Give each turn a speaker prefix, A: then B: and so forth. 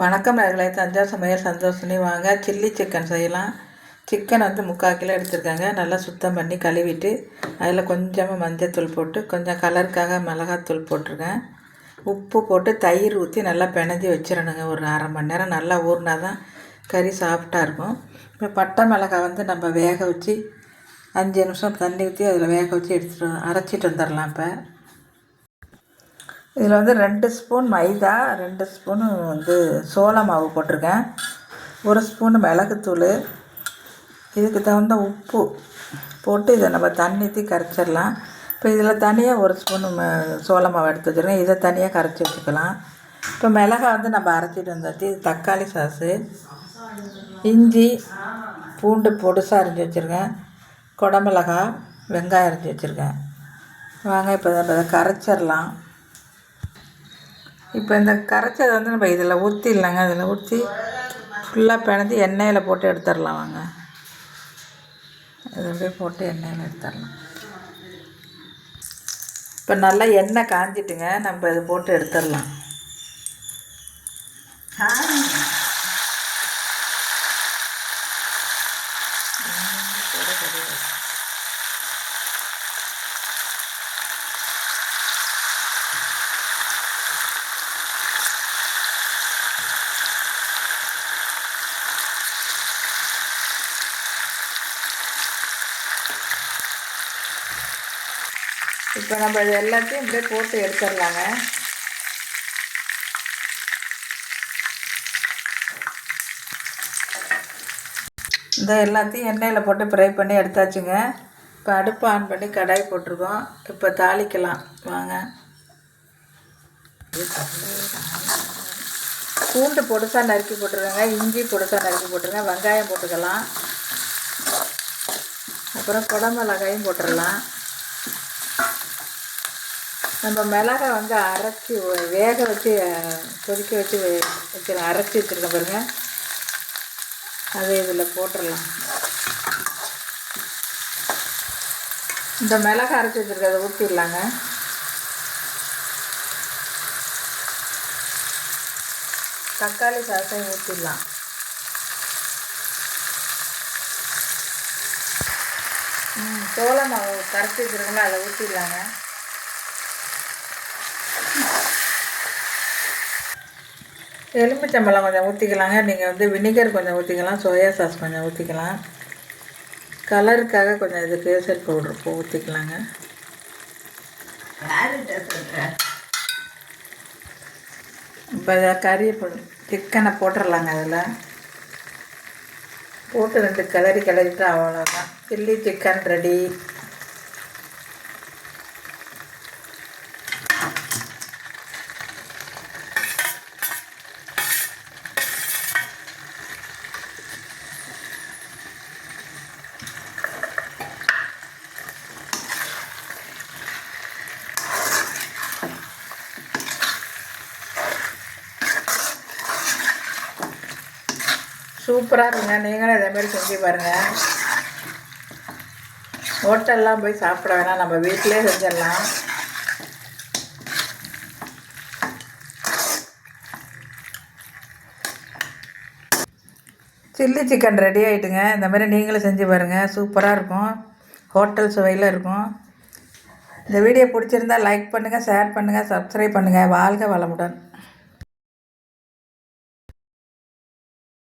A: வணக்கம் நேர்களை தஞ்சா சமையல் சந்தோஷினி. வாங்க சில்லி சிக்கன் செய்யலாம். சிக்கன் வந்து முக்கால் கிலோ எடுத்திருக்காங்க. நல்லா சுத்தம் பண்ணி கழுவிட்டு அதில் கொஞ்சமாக மஞ்சத்தூள் போட்டு கொஞ்சம் கலருக்காக மிளகாத்தூள் போட்டிருக்கேன். உப்பு போட்டு தயிர் ஊற்றி நல்லா பிணைஞ்சி வச்சிடணுங்க. ஒரு அரை மணி நேரம் நல்லா ஊறினா தான் கறி சாஃப்டாக இருக்கும். இப்போ பட்டை மிளகாய் வந்து நம்ம வேக வச்சு அஞ்சு நிமிஷம் தண்ணி ஊற்றி அதில் வேக வச்சு எடுத்துட்டு அரைச்சிட்டு வந்துடலாம் இப்போ. இதில் வந்து ரெண்டு ஸ்பூன் மைதா ரெண்டு ஸ்பூனு வந்து சோள மாவு போட்டிருக்கேன். ஒரு ஸ்பூனு மிளகுத்தூள். இதுக்கு தகுந்த உப்பு போட்டு இதை நம்ம தண்ணி ஊற்றி கரைச்சிடலாம். இப்போ இதில் தனியாக ஒரு ஸ்பூனு ம சோள மாவு எடுத்து வச்சுருக்கேன். இதை தனியாக கரைச்சி வச்சுக்கலாம். இப்போ மிளகாய் வந்து நம்ம அரைச்சிட்டு வந்தாச்சு. இது தக்காளி சாஸு இஞ்சி பூண்டு பொடுசாக அரிஞ்சு வச்சுருக்கேன். குடமிளகா வெங்காயம் அரிஞ்சு வச்சுருக்கேன். வாங்க இப்போ நம்ம இதை கரைச்சிடலாம். இப்போ இந்த கரைச்சதை வந்து நம்ம இதில் ஊற்றிடலாங்க அதில் ஊற்றி ஃபுல்லாக பிணைஞ்சி எண்ணெயில் போட்டு எடுத்துடலாம் வாங்க. இது அப்படியே போட்டு எண்ணெயில் எடுத்துடலாம். இப்போ நல்லா எண்ணெய் காஞ்சிட்டுங்க நம்ம இது போட்டு எடுத்துடலாம். இப்போ நம்ம இது எல்லாத்தையும் இப்படியே போட்டு எடுத்துடலாங்க. இந்த எல்லாத்தையும் எண்ணெயில் போட்டு ஃப்ரை பண்ணி எடுத்தாச்சுங்க. இப்போ அடுப்பு ஆன் பண்ணி கடாய் போட்டிருக்கோம். இப்போ தாளிக்கலாம். வாங்க. பூண்டு பொடுசாக நறுக்கி போட்டுருங்க இஞ்சி பொடுசாக நறுக்கி போட்டுருங்க வெங்காயம் போட்டுக்கலாம். அப்புறம் குடமிளகாயும் போட்டுடலாம். நம்ம மிளகா வந்து அரைச்சி வேக வச்சு கொதிக்க வச்சு வச்சு அரைச்சி வச்சுருக்கோம் பாருங்க. அதை இதில் போட்டுடலாம். இந்த மிளகாய் அரைச்சி வச்சுருக்கதை ஊற்றிடலாங்க தக்காளி சாசையும் ஊற்றிடலாம் ம் சோள மாவு கரைச்சி வச்சுருக்கோம்ல அதை ஊற்றிடலாங்க எலுமிச்சம்பழம் கொஞ்சம் ஊற்றிக்கலாங்க நீங்கள் வந்து வினிகர் கொஞ்சம் ஊற்றிக்கலாம் சோயா சாஸ் கொஞ்சம் ஊற்றிக்கலாம் கலருக்காக கொஞ்சம் இது கேசர் பவுடர் பூ ஊற்றிக்கலாங்க இப்போ இதை கறி சிக்கனை போட்டுடலாங்க அதில். போட்டு ரெண்டு கிளறி கிளறிட்டு அவ்வளோதான் சில்லி சிக்கன் ரெடி சூப்பராக இருக்குங்க. நீங்களும் இதே மாதிரி செஞ்சு பாருங்கள் ஹோட்டல்லாம் போய் சாப்பிட வேணாம். நம்ம வீட்டிலே செஞ்சிடலாம். சில்லி சிக்கன் ரெடி ஆகிட்டுங்க இந்த மாதிரி நீங்களும் செஞ்சு பாருங்கள் சூப்பராக இருக்கும். ஹோட்டல் சுவையில் இருக்கும். இந்த வீடியோ பிடிச்சிருந்தா லைக் பண்ணுங்கள் ஷேர் பண்ணுங்கள் சப்ஸ்கிரைப் பண்ணுங்கள் வாழ்க வளமுடன்.